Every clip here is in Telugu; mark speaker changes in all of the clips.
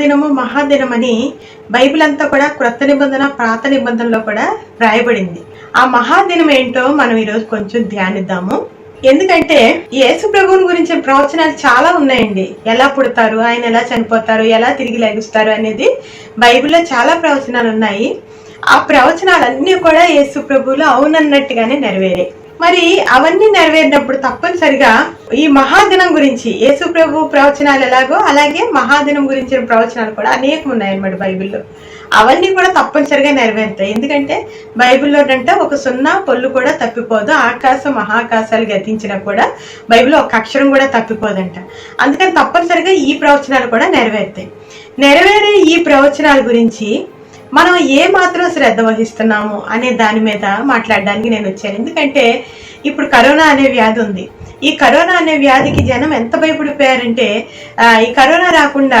Speaker 1: మహాదినము మహాదినమని బైబిల్ అంతా కూడా క్రొత్త నిబంధన ప్రాత నిబంధనలో కూడా రాయబడింది. ఆ మహాదినం ఏంటో మనం ఈరోజు కొంచెం ధ్యానిద్దాము. ఎందుకంటే యేసు ప్రభువుని గురించిన ప్రవచనాలు చాలా ఉన్నాయండి. ఎలా పుడతారు ఆయన ఎలా చనిపోతారు ఎలా తిరిగి లెగుస్తారు అనేది బైబిల్లో చాలా ప్రవచనాలు ఉన్నాయి. ఆ ప్రవచనాలన్నీ కూడా యేసు ప్రభువులు అవునన్నట్టుగానే నెరవేరాయి. మరి అవన్నీ నెరవేరినప్పుడు తప్పనిసరిగా ఈ మహాదినం గురించి యేసు ప్రభు ప్రవచనాలు ఎలాగో అలాగే మహాదినం గురించిన ప్రవచనాలు కూడా అనేకం ఉన్నాయన్నమాట బైబిల్లో. అవన్నీ కూడా తప్పనిసరిగా నెరవేరుతాయి. ఎందుకంటే బైబిల్లో అంటే ఒక సున్నా పొల్లు కూడా తప్పిపోదు ఆకాశం మహాకాశాలు గతించినా కూడా బైబిల్లో ఒక అక్షరం కూడా తప్పిపోదంట. అందుకని తప్పనిసరిగా ఈ ప్రవచనాలు కూడా నెరవేరుతాయి. నెరవేరే ఈ ప్రవచనాల గురించి మనం ఏ మాత్రం శ్రద్ధ వహిస్తున్నాము అనే దాని మీద మాట్లాడడానికి నేను వచ్చాను. ఎందుకంటే ఇప్పుడు కరోనా అనే వ్యాధి ఉంది. ఈ కరోనా అనే వ్యాధికి జనం ఎంత భయపడిపోయారంటే ఆ, ఈ కరోనా రాకుండా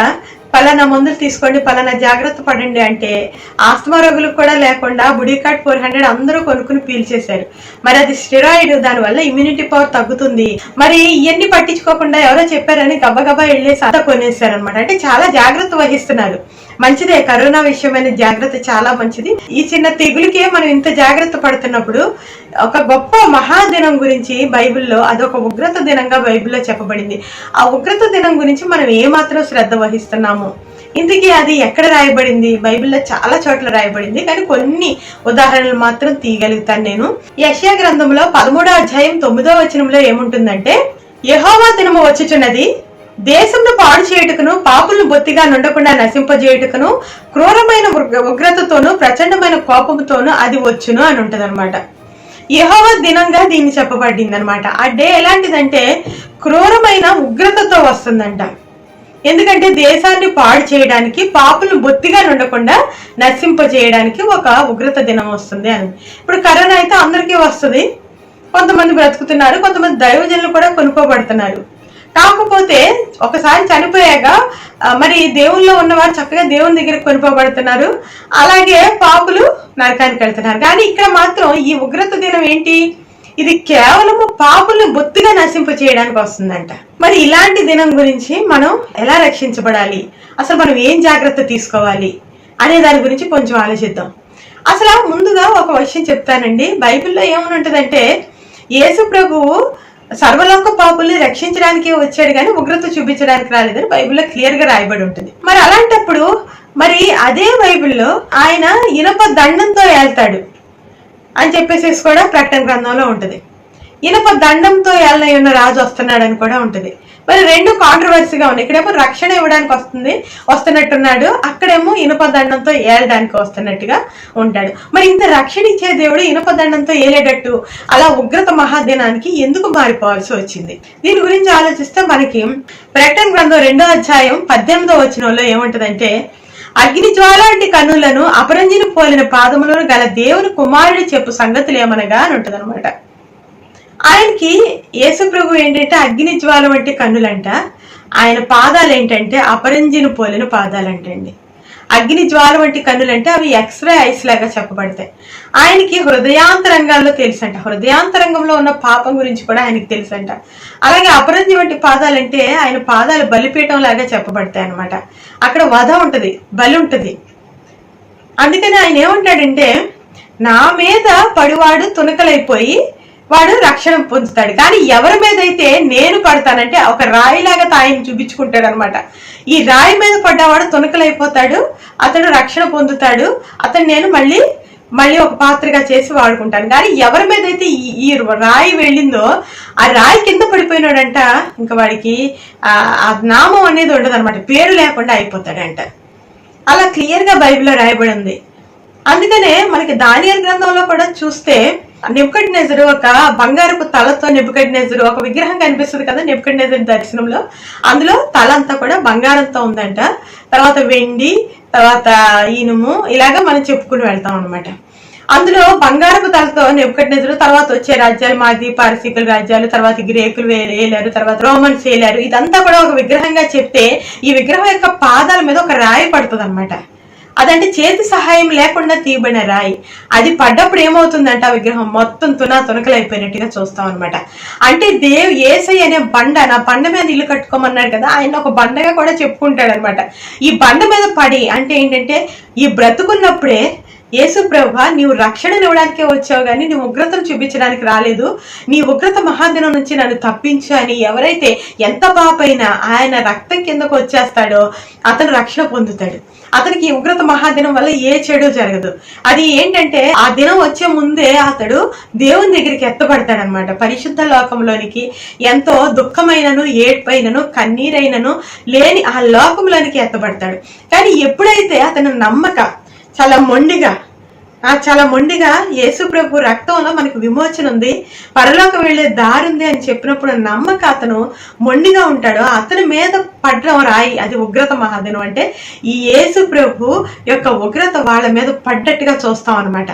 Speaker 1: పలానా మందులు తీసుకోండి పలానా జాగ్రత్త పడండి అంటే ఆస్తమా రోగులకు కూడా లేకుండా బుడికాట్ ఫోర్ హండ్రెడ్ అందరూ కొనుక్కుని పీల్చేశారు మరి అది స్టెరాయిడ్ దానివల్ల ఇమ్యూనిటీ పవర్ తగ్గుతుంది. మరి ఇవన్నీ పట్టించుకోకుండా ఎవరో చెప్పారని గబగబా వెళ్ళేసి అంతా కొనేశారు అనమాట అంటే చాలా జాగ్రత్త వహిస్తున్నారు. మంచిదే కరోనా విషయమైన జాగ్రత్త చాలా మంచిది. ఈ చిన్న తెగులకే మనం ఇంత జాగ్రత్త పడుతున్నప్పుడు ఒక గొప్ప మహాదినం గురించి బైబిల్లో అదొక ఉగ్రత దినంగా బైబిల్లో చెప్పబడింది. ఆ ఉగ్రత దినం గురించి మనం ఏమాత్రం శ్రద్ధ వహిస్తున్నాము? ఇంతకీ అది ఎక్కడ రాయబడింది? బైబిల్లో చాలా చోట్ల రాయబడింది. కానీ కొన్ని ఉదాహరణలు మాత్రం తీయగలుగుతాను నేను. యశ్యా గ్రంథంలో పదమూడో అధ్యాయం తొమ్మిదో వచనంలో ఏముంటుందంటే యహోవా దినము వచ్చుచున్నది. దేశంను పాడు చేయుటకును పాపులను బొత్తిగా నుండకుండా నశింపజేయుటకును క్రూరమైన ఉగ్రతతోనూ ప్రచండమైన కోపంతోనూ అది వచ్చును అని ఉంటదన్నమాట. యహోవ దినంగా దీన్ని చెప్పబడింది అనమాట ఆ డే ఎలాంటిదంటే క్రూరమైన ఉగ్రతతో వస్తుందంట. ఎందుకంటే దేశాన్ని పాడు చేయడానికి పాపులు బొత్తిగా ఉండకుండా నశింపజేయడానికి ఒక ఉగ్రత దినం వస్తుంది అని. ఇప్పుడు కరోనా అయితే అందరికీ వస్తుంది. కొంతమంది బ్రతుకుతున్నారు కొంతమంది దైవజనులు కూడా కొనుక్కోబడుతున్నారు కాకపోతే ఒకసారి చనిపోయాక మరి దేవుల్లో ఉన్నవారు చక్కగా దేవుని దగ్గర కొనిపోబడుతున్నారు అలాగే పాపులు నరకానికి వెళ్తున్నారు. కానీ ఇక్కడ మాత్రం ఈ ఉగ్రత దినం ఏంటి? ఇది కేవలము పాపులను బొత్తిగా నశింప చేయడానికి వస్తుందంట. మరి ఇలాంటి దినం గురించి మనం ఎలా రక్షించబడాలి? అసలు మనం ఏం జాగ్రత్త తీసుకోవాలి? అనే దాని గురించి కొంచెం ఆలోచిద్దాం. అసలు ముందుగా ఒక విషయం చెప్తానండి. బైబిల్లో ఏమని ఉంటుందంటే యేసు ప్రభువు సర్వలోక పాపుల్ని రక్షించడానికి వచ్చాడు కానీ ఉగ్రత చూపించడానికి రాలేదని బైబిల్లో క్లియర్గా రాయబడి ఉంటుంది. మరి అలాంటప్పుడు మరి అదే బైబిల్లో ఆయన ఇనప దండంతో వెళ్తాడు అని చెప్పేసి కూడా ప్రకటన గ్రంథంలో ఉంటుంది. ఇనప దండంతో ఏళ్ళై ఉన్న రాజు వస్తున్నాడని కూడా ఉంటుంది. మరి రెండు కాంట్రవర్సీగా ఉన్నాయి. ఇక్కడేమో రక్షణ ఇవ్వడానికి వస్తుంది వస్తున్నట్టున్నాడు. అక్కడేమో ఇనుపదండంతో ఏలడానికి వస్తున్నట్టుగా ఉంటాడు. మరి ఇంత రక్షణ ఇచ్చే దేవుడు ఇనుపదండంతో ఏలేటట్టు? అలా ఉగ్రత మహాదినానికి ఎందుకు మారిపోవాల్సి వచ్చింది? దీని గురించి ఆలోచిస్తే మనకి ప్రకటన గ్రంథం రెండో అధ్యాయం పద్దెనిమిదో వచ్చినంలో ఏముంటదంటే అగ్ని జ్వాల వంటి కన్నులను అపరంజిని పోలిన పాదములను గల దేవుని కుమారుడు చెప్పు సంగతులు ఏమనగా అని ఉంటదన్నమాట. ఆయనకి యేసుప్రభు ఏంటంటే అగ్ని జ్వాల వంటి కన్నులంట. ఆయన పాదాలు ఏంటంటే అపరంజిని పోలిన పాదాలంటండి. అగ్ని జ్వాల వంటి కన్నులంటే అవి ఎక్స్రే ఐస్ లాగా చెప్పబడతాయి. ఆయనకి హృదయాంతరంగాల్లో తెలుసంట. హృదయాంతరంగంలో ఉన్న పాపం గురించి కూడా ఆయనకి తెలుసంట. అలాగే అపరంజి వంటి పాదాలంటే ఆయన పాదాలు బలిపీఠం లాగా చెప్పబడతాయి అనమాట అక్కడ వధ ఉంటుంది బలి ఉంటుంది. అందుకని ఆయన ఏమంటాడంటే నా మీద పడివాడు తునకలైపోయి వాడు రక్షణ పొందుతాడు. కానీ ఎవరి మీద అయితే నేను పడతానంటే ఒక రాయిలాగా తాయిని చూపించుకుంటాడు అనమాట ఈ రాయి మీద పడ్డవాడు తునకలైపోతాడు అతడు రక్షణ పొందుతాడు అతను నేను మళ్ళీ మళ్ళీ ఒక పాత్రగా చేసి వాడుకుంటాను. కానీ ఎవరి మీద అయితే ఈ- ఈ రాయి వెళ్ళిందో ఆ రాయి కింద పడిపోయినాడంట ఇంకా వాడికి ఆ నామం అనేది ఉండదు పేరు లేకుండా అయిపోతాడంట. అలా క్లియర్గా బైబిల్లో రాయబడి ఉంది. అందుకనే మనకి దానియల్ గ్రంథంలో కూడా చూస్తే నిపుకడ్ ఒక బంగారపు తలతో నిపుకడ్ ఒక విగ్రహం కనిపిస్తుంది కదా నిపుకడ్ దర్శనంలో. అందులో తల అంతా కూడా బంగారంతో ఉందంట. తర్వాత వెండి తర్వాత ఇనుము ఇలాగా మనం చెప్పుకుని వెళ్తాం అనమాట అందులో బంగారపు తలతో నెప్పుకట్టినెదురు తర్వాత వచ్చే రాజ్యాలు మాది పారసీకుల రాజ్యాలు తర్వాత గ్రేకులు వేలారు తర్వాత రోమన్స్ వేలారు ఇదంతా కూడా ఒక విగ్రహంగా చెప్తే ఈ విగ్రహం యొక్క పాదాల మీద ఒక రాయి పడుతుంది అనమాట అదంటే చేతి సహాయం లేకుండా తీయబడిన రాయి. అది పడ్డప్పుడు ఏమవుతుందంట ఆ విగ్రహం? మొత్తం తునా తునకలైపోయినట్టుగా చూస్తాం అనమాట అంటే దేవ్ ఏసై అనే బండ నా బండ మీద ఇల్లు కట్టుకోమన్నాడు కదా ఆయన ఒక బండగా కూడా చెప్పుకుంటాడు అనమాట ఈ బండ మీద పడి అంటే ఏంటంటే ఈ బ్రతుకున్నప్పుడే యేసు ప్రభా నీవు రక్షణ ఇవ్వడానికే వచ్చావు కానీ నీ ఉగ్రతను చూపించడానికి రాలేదు. నీ ఉగ్రత మహాదినం నుంచి నన్ను తప్పించు అని ఎవరైతే ఎంత పాపైనా ఆయన రక్తం కిందకు వచ్చేస్తాడో అతను రక్షణ పొందుతాడు. అతనికి ఈ ఉగ్రత మహాదినం వల్ల ఏ చెడు జరగదు. అది ఏంటంటే ఆ దినం వచ్చే ముందే అతడు దేవుని దగ్గరికి ఎత్తబడతాడనమాట పరిశుద్ధ లోకంలోనికి ఎంతో దుఃఖమైనను ఏడ్పైనను కన్నీరైనను లేని ఆ లోకంలోనికి ఎత్తబడతాడు. కానీ ఎప్పుడైతే అతను నమ్మక చాలా మొండిగా ఆ చాలా మొండిగా యేసుప్రభు రక్తంలో మనకు విమోచన ఉంది. పరలోకం వెళ్ళే దారి ఉంది అని చెప్పినప్పుడు నమ్మక అతను మొండిగా ఉంటాడో. అతని మీద పడ్డం రాయి అది ఉగ్రత మహాదినం అంటే ఈ యేసు ప్రభు యొక్క ఉగ్రత వాళ్ళ మీద పడ్డట్టుగా చూస్తాం అనమాట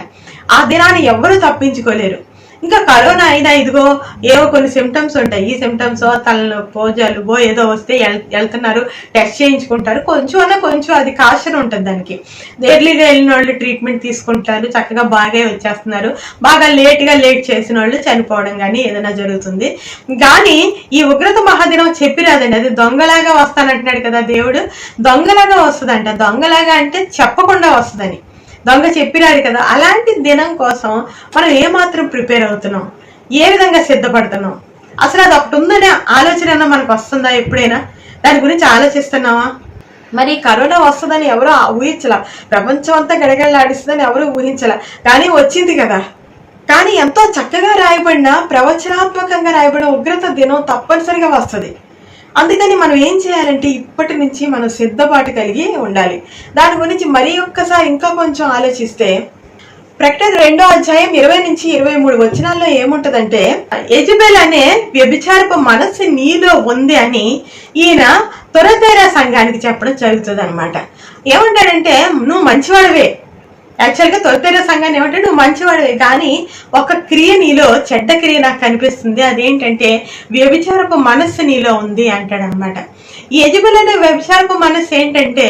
Speaker 1: ఆ దినాన్ని ఎవరు తప్పించుకోలేరు. ఇంకా కరోనా అయినా ఇదిగో ఏవో కొన్ని సిమ్టమ్స్ ఉంటాయి. ఈ సిమ్టమ్స్ తలనొప్పో జలుబో ఏదో వస్తే వెళ్తున్నారు టెస్ట్ చేయించుకుంటారు. కొంచెం అన్న కొంచెం అది కాషన్ ఉంటుంది దానికి. ఎర్లీగా వెళ్ళిన వాళ్ళు ట్రీట్మెంట్ తీసుకుంటారు. చక్కగా బాగా వచ్చేస్తున్నారు. బాగా లేట్గా లేట్ చేసిన వాళ్ళు చనిపోవడం కానీ ఏదైనా జరుగుతుంది. కానీ ఈ ఉగ్రత మహాదినం చెప్పిరాదండి. అది దొంగలాగా వస్తానంటున్నాడు కదా దేవుడు. దొంగలాగా వస్తుందంట. దొంగలాగా అంటే చెప్పకుండా వస్తుందని. దొంగ చెప్పినాడు కదా అలాంటి దినం కోసం మనం ఏమాత్రం ప్రిపేర్ అవుతున్నాం? ఏ విధంగా సిద్ధపడుతున్నాం? అసలు అది ఒకటి ఉందనే ఆలోచన మనకు వస్తుందా ఎప్పుడైనా? దాని గురించి ఆలోచిస్తున్నావా? మరి కరోనా వస్తుందని ఎవరో ఊహించాల. ప్రపంచం అంతా గడగడలాడిస్తుందని ఎవరు ఊహించాల. కానీ వచ్చింది కదా. కానీ ఎంతో చక్కగా రాయబడిన ప్రవచనాత్మకంగా రాయబడిన ఉగ్రత దినం తప్పనిసరిగా వస్తుంది. అందుకని మనం ఏం చేయాలంటే ఇప్పటి నుంచి మనం సిద్ధపాటు కలిగి ఉండాలి. దాని గురించి మరీ ఒక్కసారి ఇంకా కొంచెం ఆలోచిస్తే ప్రకటన రెండో అధ్యాయం ఇరవై నుంచి ఇరవై మూడు వచనాల్లో ఏముంటదంటే ఎజబెల్ అనే వ్యభిచారపు మనస్సు నీలో ఉంది అని ఈయన తొరతేరా సంఘానికి చెప్పడం జరుగుతుంది అనమాట ఏమంటాడంటే నువ్వు మంచివాడవే యాక్చువల్గా తొలితేర సంఘాన్ని ఏమంటే నువ్వు మంచివాడివే. కానీ ఒక క్రియ నీలో చెడ్డ క్రియ నాకు కనిపిస్తుంది. అదేంటంటే వ్యభిచారపు మనస్సు నీలో ఉంది అంటాడనమాట ఈ వ్యభిచారపు మనస్సు ఏంటంటే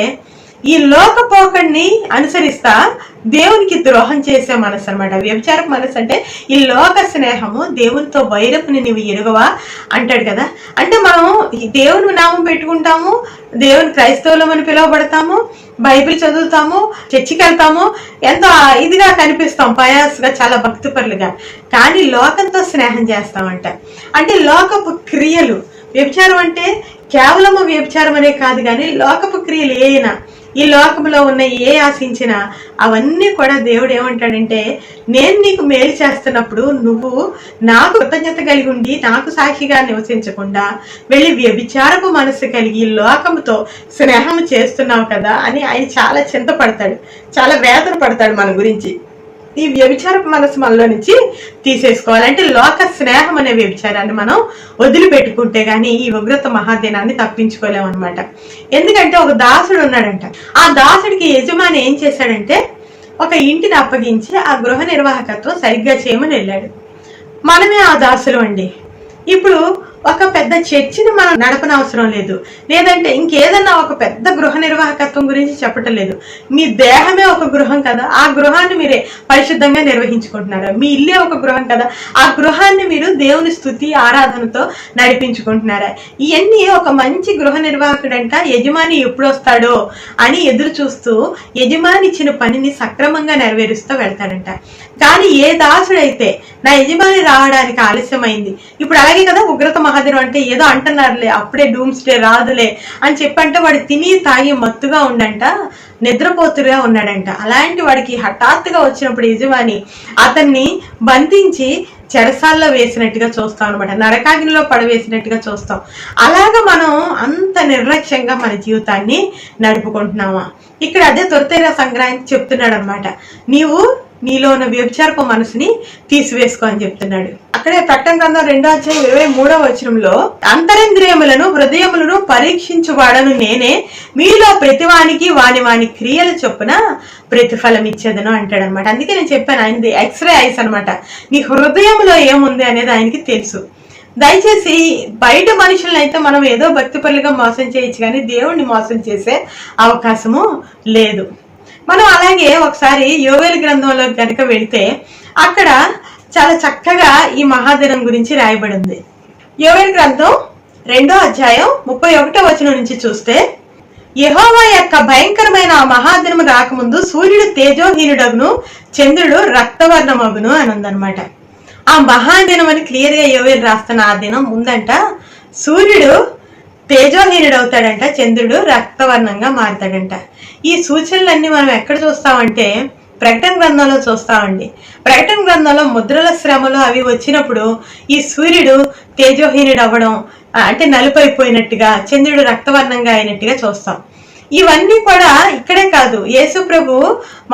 Speaker 1: ఈ లోక పోకడిని అనుసరిస్తా దేవునికి ద్రోహం చేసే మనసు అనమాట వ్యభిచారపు మనసు అంటే ఈ లోక స్నేహము దేవునితో వైరపుని నీవు ఎరుగవా అంటాడు కదా. అంటే మనం దేవుని నామం పెట్టుకుంటాము దేవుని క్రైస్తవులం అని పిలువబడతాము బైబిల్ చదువుతాము చర్చికి వెళ్తాము ఎంతో ఇదిగా కనిపిస్తాం పయాస్గా చాలా భక్తిపరులుగా. కానీ లోకంతో స్నేహం చేస్తామంట. అంటే లోకపు క్రియలు వ్యభిచారం అంటే కేవలము వ్యభిచారం అనే కాదు కానీ లోకపు క్రియలు ఏనా ఈ లోకంలో ఉన్న ఏ ఆశించినా అవన్నీ కూడా దేవుడు ఏమంటాడంటే నేను నీకు మేలు చేస్తున్నప్పుడు నువ్వు నాకు కృతజ్ఞత కలిగి ఉండి నాకు సాక్షిగా నివసించకుండా వెళ్ళి వ్యభిచారపు మనసు కలిగి ఈ లోకముతో స్నేహం చేస్తున్నావు కదా అని ఆయన చాలా చింతపడతాడు. చాలా వేదన పడతాడు మన గురించి. ఈ వ్యభిచారపు మనసు మనలో నుంచి తీసేసుకోవాలి అంటే లోక స్నేహం అనే వ్యభిచారాన్ని మనం వదిలిపెట్టుకుంటే గానీ ఈ ఉగ్రత మహాదినాన్ని తప్పించుకోలేము అనమాట ఎందుకంటే ఒక దాసుడు ఉన్నాడంట. ఆ దాసుడికి యజమాని ఏం చేశాడంటే ఒక ఇంటిని అప్పగించి ఆ గృహ నిర్వాహకత్వం సరిగ్గా చేయమని వెళ్ళాడు. మనమే ఆ దాసులు అండి. ఇప్పుడు ఒక పెద్ద చర్చిని మనం నడపనవసరం లేదు. లేదంటే ఇంకేదన్నా ఒక పెద్ద గృహ నిర్వాహకత్వం గురించి చెప్పటం లేదు. మీ దేహమే ఒక గృహం కదా ఆ గృహాన్ని మీరే పరిశుద్ధంగా నిర్వహించుకుంటున్నారు? మీ ఇల్లే ఒక గృహం కదా ఆ గృహాన్ని మీరు దేవుని స్థుతి ఆరాధనతో నడిపించుకుంటున్నారా? ఇవన్నీ ఒక మంచి గృహ నిర్వాహకుడంట యజమాని ఎప్పుడు వస్తాడో అని ఎదురు చూస్తూ యజమాని ఇచ్చిన పనిని సక్రమంగా నెరవేరుస్తూ వెళ్తాడంట. కానీ ఏ దాసుడైతే నా యజమాని రావడానికి ఆలస్యమైంది. ఇప్పుడు అలాగే కదా ఉగ్రత మహాదేవ్ అంటే ఏదో అంటున్నారులే అప్పుడే డూమ్స్ డే రాదులే అని చెప్పంటే వాడు తిని తాగి మత్తుగా ఉండంట నిద్రపోతుగా ఉన్నాడంట. అలాంటి వాడికి హఠాత్తుగా వచ్చినప్పుడు యజమాని అతన్ని బంధించి చెరసాల్లో వేసినట్టుగా చూస్తాం అనమాట నరకాగ్నిలో పడవేసినట్టుగా చూస్తాం. అలాగ మనం అంత నిర్లక్ష్యంగా మన జీవితాన్ని నడుపుకుంటున్నామా? ఇక్కడ అదే తొరతేరా సంక్రాంతి చెప్తున్నాడు అనమాట నీవు నీలో ఉన్న వ్యభిచారపు మనసుని తీసివేసుకో అని చెప్తున్నాడు. అక్కడే ప్రకటన గ్రంథం రెండో అధ్యాయం ఇరవై మూడవ వచనంలో అంతరింద్రియములను హృదయములను పరీక్షించువాడను నేనే. మీలో ప్రతివానికి వాని వాని క్రియల చొప్పున ప్రతిఫలం ఇచ్చేదను అంటాడు అనమాట అందుకే నేను చెప్పాను ఆయనది ఎక్స్రే ఐస్ అనమాట. నీ హృదయంలో ఏముంది అనేది ఆయనకి తెలుసు. దయచేసి బయట మనుషులను అయితే మనం ఏదో భక్తిపరులుగా మోసం చేయొచ్చు కానీ దేవుణ్ణి మోసం చేసే అవకాశము లేదు. మనం అలాగే ఒకసారి యోవేలు గ్రంథంలో గనుక వెళితే అక్కడ చాలా చక్కగా ఈ మహాదినం గురించి రాయబడింది. యోవేలు గ్రంథం రెండో అధ్యాయం ముప్పై ఒకటో వచనం నుంచి చూస్తే యహోవా యొక్క భయంకరమైన ఆ మహాదినము రాకముందు సూర్యుడు తేజోహీనుడగును చంద్రుడు రక్తవర్ణమగును అని ఉందనమాట ఆ మహాదినం అని క్లియర్గా యోవేలు రాస్తున్న ఆ దినం ఉందంట సూర్యుడు తేజోహీనుడవుతాడంట చంద్రుడు రక్తవర్ణంగా మారుతాడంట. ఈ సూచనలన్నీ మనం ఎక్కడ చూస్తామంటే ప్రకటన గ్రంథంలో చూస్తామండి. ప్రకటన గ్రంథంలో ముద్రల శ్రమలు అవి వచ్చినప్పుడు ఈ సూర్యుడు తేజోహీనుడు అవ్వడం అంటే నలుపైపోయినట్టుగా చంద్రుడు రక్తవర్ణంగా అయినట్టుగా చూస్తాం. ఇవన్నీ కూడా ఇక్కడే కాదు. యేసు ప్రభు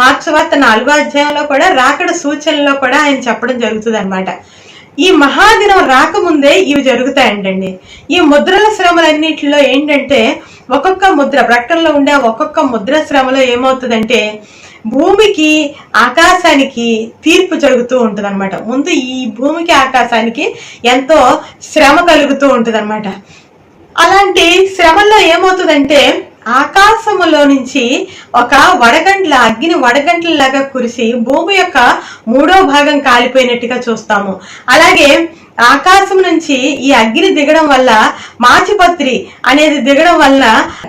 Speaker 1: మార్క్స్ వార్త నాలుగో అధ్యాయంలో కూడా రాకడ సూచనలో కూడా ఆయన చెప్పడం జరుగుతుంది ఈ మహాదినం రాకముందే ఇవి జరుగుతాయంటండి. ఈ ముద్రల శ్రమలన్నిటిలో ఏంటంటే ఒక్కొక్క ముద్ర ప్రకటనలో ఉండే ఒక్కొక్క ముద్ర శ్రమలో ఏమవుతుందంటే భూమికి ఆకాశానికి తీర్పు జరుగుతూ ఉంటుంది ముందు ఈ భూమికి ఆకాశానికి ఎంతో శ్రమ కలుగుతూ ఉంటుంది అలాంటి శ్రమల్లో ఏమవుతుందంటే ఆకాశములో నుంచి ఒక వడగండ్ల అగ్ని వడగండ్లలాగా కురిసి భూమి యొక్క మూడో భాగం కాలిపోయినట్టుగా చూస్తాము. అలాగే ఆకాశం నుంచి ఈ అగ్ని దిగడం వల్ల మాచిపత్రి అనేది దిగడం వల్ల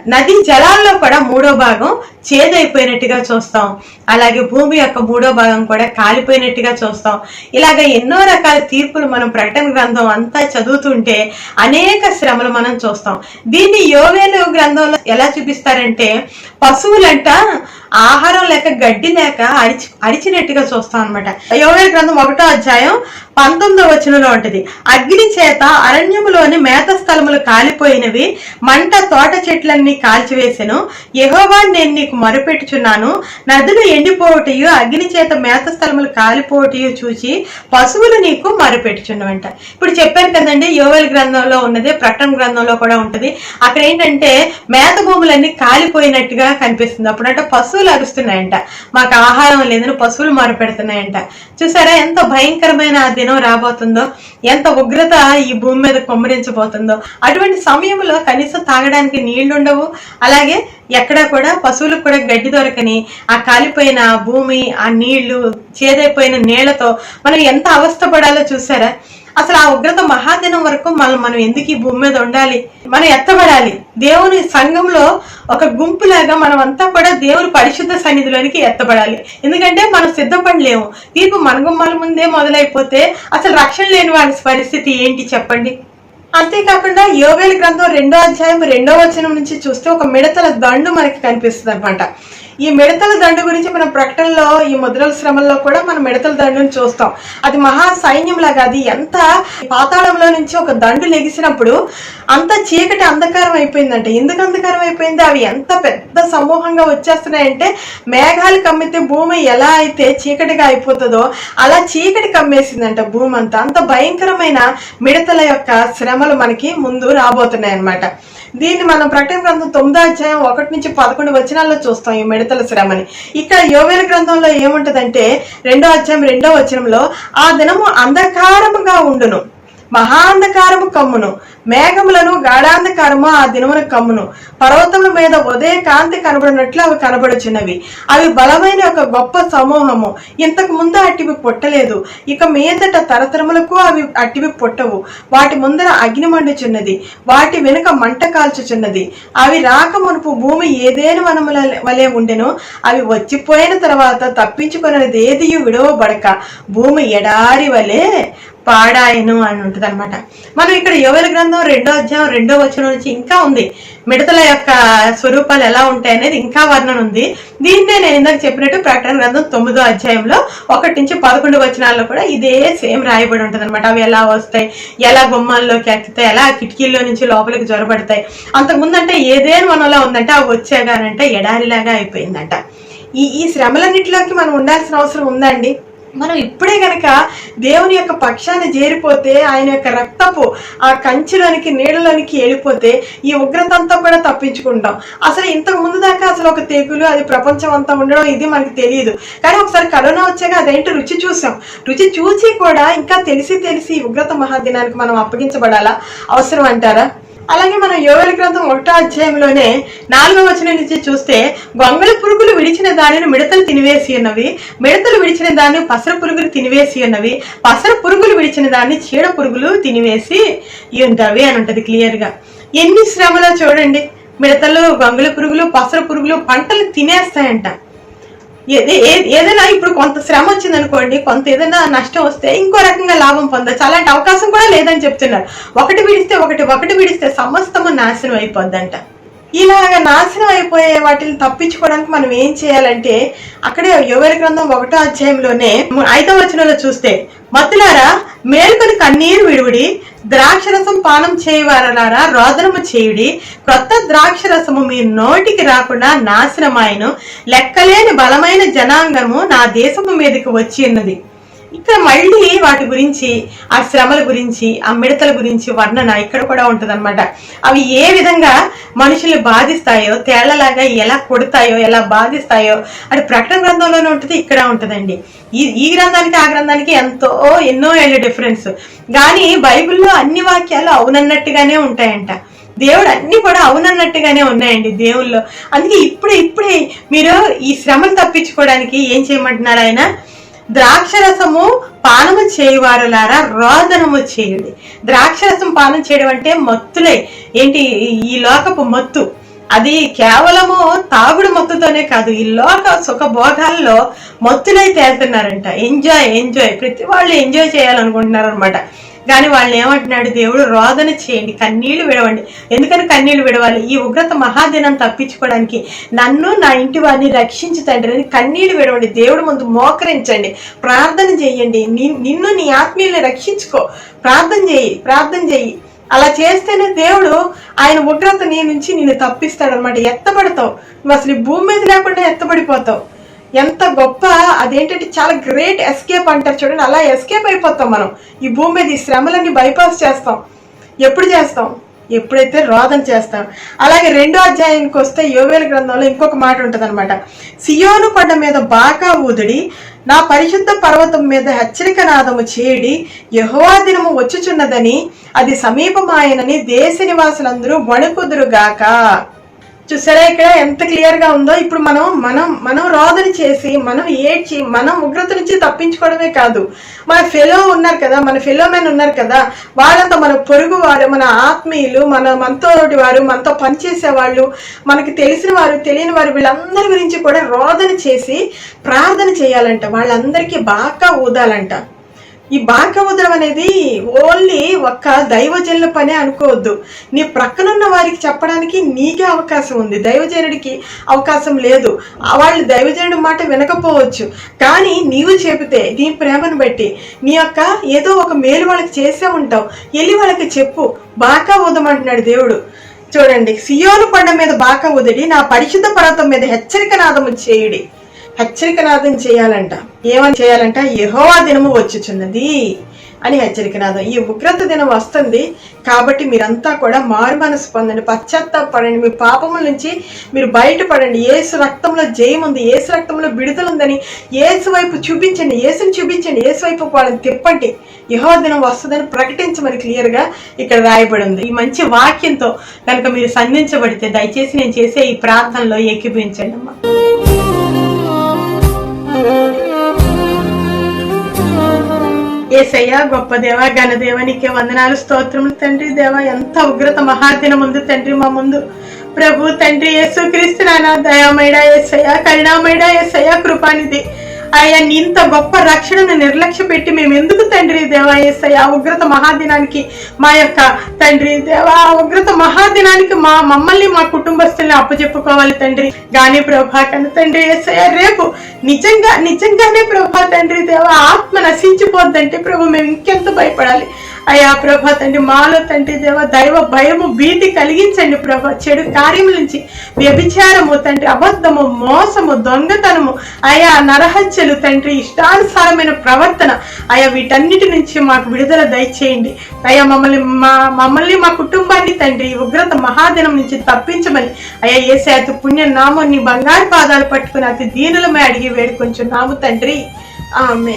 Speaker 1: నది జలాల్లో కూడా మూడో భాగం చేదైపోయినట్టుగా చూస్తాం. అలాగే భూమి యొక్క మూడో భాగం కూడా కాలిపోయినట్టుగా చూస్తాం. ఇలాగ ఎన్నో రకాల తీర్పులు మనం ప్రకటన గ్రంథం అంతా చదువుతుంటే అనేక శ్రమలు మనం చూస్తాం. దీన్ని యోవేలు గ్రంథంలో ఎలా చూపిస్తారంటే పశువులంట ఆహారం లేక గడ్డి లేక అరిచి అరిచినట్టుగా చూస్తాం అనమాట యోవేలు గ్రంథం ఒకటో అధ్యాయం పంతొమ్మిదో వచనంలో ఉంటది. అగ్ని చేత అరణ్యములోని మేత స్థలములు కాలిపోయినవి మంట తోట చెట్లన్నీ కాల్చివేసెను. యహోవా నేను నీకు మరుపెట్టుచున్నాను. నదులు ఎండిపోవటయు అగ్ని చేత మేత స్థలములు కాలిపోవటయు చూచి పశువులు నీకు మరుపెట్టుచున్నవంట. ఇప్పుడు చెప్పాను కదండి యోవల్ గ్రంథంలో ఉన్నది ప్రకటన గ్రంథంలో కూడా ఉంటది. అక్కడ ఏంటంటే మేత భూములన్నీ కాలిపోయినట్టుగా కనిపిస్తుంది. అప్పుడంటే పశువులు అరుస్తున్నాయంట. మాకు ఆహారం లేదని పశువులు మరుపెడుతున్నాయంట. చూసారా ఎంత భయంకరమైన ఆ దినం రాబోతుందో. ఎంత ఉగ్రత ఈ భూమి మీద కొమ్మరించబోతుందో. అటువంటి సమయంలో కనీసం తాగడానికి నీళ్ళు ఉండవు అలాగే ఎక్కడా కూడా పశువులకు కూడా గడ్డి దొరకని ఆ కాలిపోయిన భూమి ఆ నీళ్ళు చేదైపోయిన నీళ్ళతో మనం ఎంత అవస్థపడాలో చూసారా? అసలు ఆ ఉగ్రత మహాదినం వరకు మనం మనం ఎందుకు ఈ భూమి మీద ఉండాలి? మనం ఎత్తబడాలి. దేవుని సంఘంలో ఒక గుంపులాగా మనం అంతా కూడా దేవుని పరిశుద్ధ సన్నిధిలోనికి ఎత్తబడాలి. ఎందుకంటే మనం సిద్ధపడలేము తీర్పు మన గుమ్మాల ముందే మొదలైపోతే అసలు రక్షణ లేని వాడి పరిస్థితి ఏంటి చెప్పండి? అంతేకాకుండా యోవేల గ్రంథం రెండో అధ్యాయం రెండో వచనం నుంచి చూస్తే ఒక మిడతల దండు మనకి కనిపిస్తుంది అనమాట ఈ మిడతల దండు గురించి మన ప్రకటనలో ఈ ముద్రల శ్రమల్లో కూడా మనం మిడతల దండుని చూస్తాం. అది మహా సైన్యం లాగా అది ఎంత పాతాళంలో నుంచి ఒక దండు లెగిసినప్పుడు అంత చీకటి అంధకారం అయిపోయిందంట. ఎందుకు అంధకారం అయిపోయింది? అవి ఎంత పెద్ద సమూహంగా వచ్చేస్తున్నాయంటే మేఘాలు కమ్మితే భూమి ఎలా అయితే చీకటిగా అయిపోతుందో అలా చీకటి కమ్మేసిందంట భూమి అంతా అంత భయంకరమైన మిడతల యొక్క శ్రమలు మనకి ముందు రాబోతున్నాయి అన్నమాట దీన్ని మనం ప్రకటన గ్రంథం తొమ్మిదో అధ్యాయం ఒకటి నుంచి పదకొండు వచనాల్లో చూస్తాం ఈ మిడతల శ్రమని. ఇక్కడ యోవేల గ్రంథంలో ఏముంటదంటే రెండో అధ్యాయం రెండో వచనంలో ఆ దినము అంధకారముగా ఉండును. మహాంధకారము కమ్మును. మేఘములను గాఢాంధకారము ఆ దినమున కమ్మును. పర్వతముల మీద ఉదయ కాంతి కనబడినట్లు అవి కనబడుచున్నవి. అవి బలమైన ఒక గొప్ప సమూహము. ఇంతకు ముందు అట్టివి పుట్టలేదు. ఇక మీదట తరతరములకు అవి అట్టివి పుట్టవు. వాటి ముందర అగ్ని మండుచున్నది. వాటి వెనుక మంట కాల్చుచున్నది. అవి రాక మునుపు భూమి ఏదేని వనముల వలె ఉండెను? అవి వచ్చిపోయిన తర్వాత తప్పించుకున్నది ఏదియు విడవబడక? భూమి ఎడారి వలె పాడాయను అని ఉంటుంది అనమాట మనం ఇక్కడ యోవేల గ్రంథం రెండో అధ్యాయం రెండో వచనం నుంచి ఇంకా ఉంది. మిడతల యొక్క స్వరూపాలు ఎలా ఉంటాయి అనేది ఇంకా వర్ణన ఉంది. దీన్నే నేను ఇందాక చెప్పినట్టు ప్రకటన గ్రంథం తొమ్మిదో అధ్యాయంలో ఒకటి నుంచి పదకొండు వచనాల్లో కూడా ఇదే సేమ్ రాయబడి ఉంటుంది అనమాట అవి ఎలా వస్తాయి? ఎలా గుమ్మాల్లోకి ఎక్కుతాయి ఎలా కిటికీల్లో నుంచి లోపలికి జ్వరబడతాయి అంతకుముందు అంటే ఏదేని మనలో ఉందంటే అవి వచ్చాగానంటే ఎడారిలాగా అయిపోయిందంట. ఈ ఈ శ్రమలన్నిటిలోకి మనం ఉండాల్సిన అవసరం ఉందండి? మనం ఇప్పుడే గనక దేవుని యొక్క పక్షాన్ని చేరిపోతే ఆయన యొక్క రక్తపు ఆ కంచిలోనికి నీళ్ళలోనికి వెళ్ళిపోతే ఈ ఉగ్రత అంతా కూడా తప్పించుకుంటాం. అసలు ఇంతకు ముందు దాకా అసలు ఒక తెగులు అది ప్రపంచం అంతా ఉండడం ఇది మనకు తెలియదు. కానీ ఒకసారి కరోనా వచ్చాక అదేంటి రుచి చూసాం. రుచి చూసి కూడా ఇంకా తెలిసి తెలిసి ఉగ్రత మహాదినానికి మనం అప్పగించబడాలా? అవసరం అంటారా? అలాగే మనం యోగల గ్రంథం ఒకటో అధ్యాయంలోనే నాలుగో వచనం నుంచి చూస్తే గొంగళ పురుగులు విడిచిన దానిని మిడతలు తినివేసి ఉన్నవి మిడతలు విడిచిన దాన్ని పసర పురుగులు తినివేసి ఉన్నవి పసర పురుగులు విడిచిన దాన్ని చీడ పురుగులు తినివేసి ఉంటవి అని ఉంటది క్లియర్గా. ఎన్ని శ్రమలో చూడండి మిడతలు గొంగళ పురుగులు పసర పురుగులు పంటలు తినేస్తాయంట. ఏదైనా ఇప్పుడు కొంత శ్రమ వచ్చింది అనుకోండి కొంత ఏదైనా నష్టం వస్తే ఇంకో రకంగా లాభం పొందొచ్చు. అలాంటి అవకాశం కూడా లేదని చెప్తున్నారు. ఒకటి విడిస్తే ఒకటి ఒకటి విడిస్తే సమస్తము నాశనం అయిపోద్దంట. ఇలాగ నాశనం అయిపోయే వాటిని తప్పించుకోవడానికి మనం ఏం చేయాలంటే అక్కడే యువరి గ్రంథం ఒకటో అధ్యాయంలోనే ఐదవ వచనంలో చూస్తే మత్తులారా మేల్కొని కన్నీరు విడివిడి ద్రాక్షరసం పానం చేయవారలారా? రోదనము చేయుడి. కొత్త ద్రాక్షరసము మీ నోటికి రాకుండా నాశనమాయను. లెక్కలేని బలమైన జనాంగము నా దేశము మీదకి వచ్చి ఉన్నది. ఇక్కడ మళ్ళీ వాటి గురించి ఆ శ్రమల గురించి ఆ మిడతల గురించి వర్ణన ఇక్కడ కూడా ఉంటుందన్నమాట. అవి ఏ విధంగా మనుషుల్ని బాధిస్తాయో తేళ్ళలాగా ఎలా కొడతాయో ఎలా బాధిస్తాయో అది ప్రకటన గ్రంథంలోనే ఉంటుంది ఇక్కడ ఉంటుందండి. ఈ ఈ గ్రంథానికి ఆ గ్రంథానికి ఎంతో ఎన్నో ఏళ్ళ డిఫరెన్స్. కానీ బైబిల్లో అన్ని వాక్యాలు అవునన్నట్టుగానే ఉంటాయంట. దేవుడు అన్ని కూడా అవునన్నట్టుగానే ఉన్నాయండి దేవుల్లో. అందుకే ఇప్పుడే ఇప్పుడే మీరు ఈ శ్రమలు తప్పించుకోవడానికి ఏం చేయమంటున్నారు ఆయన? ద్రాక్షరసము పానము చేయవారులారా రోదనము చేయండి. ద్రాక్షరసం పానం చేయడం అంటే మత్తులే. ఏంటి? ఈ లోకపు మత్తు. అది కేవలము తాగుడు మత్తుతోనే కాదు ఈ లోక సుఖ భోగాల్లో మత్తులై తేలుతున్నారంట. ఎంజాయ్ ఎంజాయ్ ప్రతి వాళ్ళు ఎంజాయ్ చేయాలనుకుంటున్నారు అనమాట కానీ వాళ్ళని ఏమంటున్నాడు? దేవుడు రోదన చేయండి కన్నీళ్ళు విడవండి. ఎందుకని కన్నీళ్ళు విడవాలి? ఈ ఉగ్రత మహాదినం తప్పించుకోవడానికి నన్ను నా ఇంటి వారిని రక్షించి తండ్రి అని కన్నీళ్ళు విడవండి. దేవుడు ముందు మోకరించండి. ప్రార్థన చేయండి. నిన్ను నీ ఆత్మీయుల్ని రక్షించుకో. ప్రార్థన చేయి ప్రార్థన చేయి. అలా చేస్తేనే దేవుడు ఆయన ఉగ్రత నీ నుంచి నిన్ను తప్పిస్తాడు అనమాట ఎత్తబడతావు. నువ్వు అసలు భూమి మీద లేకుండా ఎత్తబడిపోతావు. ఎంత గొప్ప అదేంటంటే చాలా గ్రేట్ ఎస్కేప్ అంటారు చూడండి. అలా ఎస్కేప్ అయిపోతాం మనం. ఈ భూమి మీద ఈ శ్రమలన్నీ బైపాస్ చేస్తాం. ఎప్పుడు చేస్తాం? ఎప్పుడైతే రోదం చేస్తాం. అలాగే రెండో అధ్యాయానికి వస్తే యోవేల గ్రంథంలో ఇంకొక మాట ఉంటుంది అనమాట సియోను కొండ మీద బాకా ఊదుడి నా పరిశుద్ధ పర్వతం మీద హెచ్చరిక నాదము చేయడి యహోవా దినము వచ్చుచున్నదని అది సమీపమాయనని దేశ నివాసులందరూ వణుకుదురుగాక. చూసారా ఇక్కడ ఎంత క్లియర్గా ఉందో? ఇప్పుడు మనం మనం మనం రోదన చేసి మనం ఏడ్చి మనం ఉగ్రత నుంచి తప్పించుకోవడమే కాదు. మన ఫెలో ఉన్నారు కదా మన ఫెలో మెన్ ఉన్నారు కదా వాళ్ళంతా మన పొరుగు వారు మన ఆత్మీయులు మన మనతో వారు మనతో పనిచేసే వాళ్ళు మనకి తెలిసిన వారు తెలియని వారు వీళ్ళందరి గురించి కూడా రోదన చేసి ప్రార్థన చేయాలంట. వాళ్ళందరికీ బాగా ఊదాలంట. ఈ బాక అనేది ఓన్లీ ఒక్క దైవజనుల పనే అనుకోవద్దు. నీ ప్రక్కనున్న వారికి చెప్పడానికి నీకే అవకాశం ఉంది. దైవజనుడికి అవకాశం లేదు. వాళ్ళు దైవజనుడి మాట వినకపోవచ్చు. కానీ నీవు చెబితే నీ ప్రేమను బట్టి నీ యొక్క ఏదో ఒక మేలు వాళ్ళకి చేసే ఉంటావు. వెళ్ళి వాళ్ళకి చెప్పు బాకా ఊదమంటున్నాడు దేవుడు. చూడండి సియోను కొండ మీద బాకా ఉదిడి నా పరిశుద్ధ పర్వతం మీద హెచ్చరిక నాదము చేయుడి. హెచ్చరికనాదం చేయాలంట. ఏమని చేయాలంట? యహోవా దినము వచ్చుచున్నది అని హెచ్చరికనాదం. ఈ ఉగ్రత దినం వస్తుంది కాబట్టి మీరంతా కూడా మారు మనసు పొందండి. పశ్చాత్తాపడండి మీ పాపముల నుంచి మీరు బయటపడండి. ఏసు రక్తంలో జయం ఉంది. ఏసు రక్తంలో విడుదల ఉందని ఏసు వైపు చూపించండి. ఏసుని చూపించండి. ఏసు వైపు వాళ్ళని తిప్పండి. యహో దినం వస్తుందని ప్రకటించమని క్లియర్గా ఇక్కడ రాయబడి ఉంది. ఈ మంచి వాక్యంతో కనుక మీరు సంధించబడితే దయచేసి నేను చేసే ఈ ప్రార్థనలో ఏకీభించండి అమ్మా. ఏసయ్య గొప్ప దేవ ఘనదేవ నీకే వందనాలు స్తోత్రములు. తండ్రి దేవ ఎంత ఉగ్రత మహాదిన ముందు తండ్రి మా ముందు. ప్రభు తండ్రి యేసు క్రీస్తు నాన్న దయామైడా ఏసయ్య కరుణామైడా ఏసయ్య కృపానిది అయ్యా ఇంత గొప్ప రక్షణను నిర్లక్ష్య పెట్టి మేము ఎందుకు తండ్రి దేవా ఏసయ్య? ఆ ఉగ్రత మహాదినానికి మా యొక్క తండ్రి దేవా ఆ ఉగ్రత మహాదినానికి మా మమ్మల్ని మా కుటుంబస్తుల్ని అప్పచెప్పుకోవాలి తండ్రి. గాని ప్రభా కను తండ్రి ఏసయ్య రేపు నిజంగా నిజంగానే ప్రభా తండ్రి దేవా ఆత్మ నశించిపోద్దంటే ప్రభు మేము ఇంకెంత భయపడాలి. అయ్యా ప్రభా తండ్రి మాలో తండ్రి దేవ దైవ భయము భీతి కలిగించండి ప్రభా. చెడు కార్యముల నుంచి వ్యభిచారము తండ్రి అబద్ధము మోసము దొంగతనము అయా నరహత్యలు తండ్రి ఇష్టానుసారమైన ప్రవర్తన అయా వీటన్నిటి నుంచి మాకు విడుదల దయచేయండి. అయ్యా మమ్మల్ని మా మమ్మల్ని మా కుటుంబాన్ని తండ్రి ఉగ్రత మహాదినం నుంచి తప్పించమని అయ్యా ఏసే అతి పుణ్య నామం నీ బంగారు పాదాలు పట్టుకుని అతి దీనులమే అడిగి వేడుకొంచున్నాము తండ్రి. ఆమె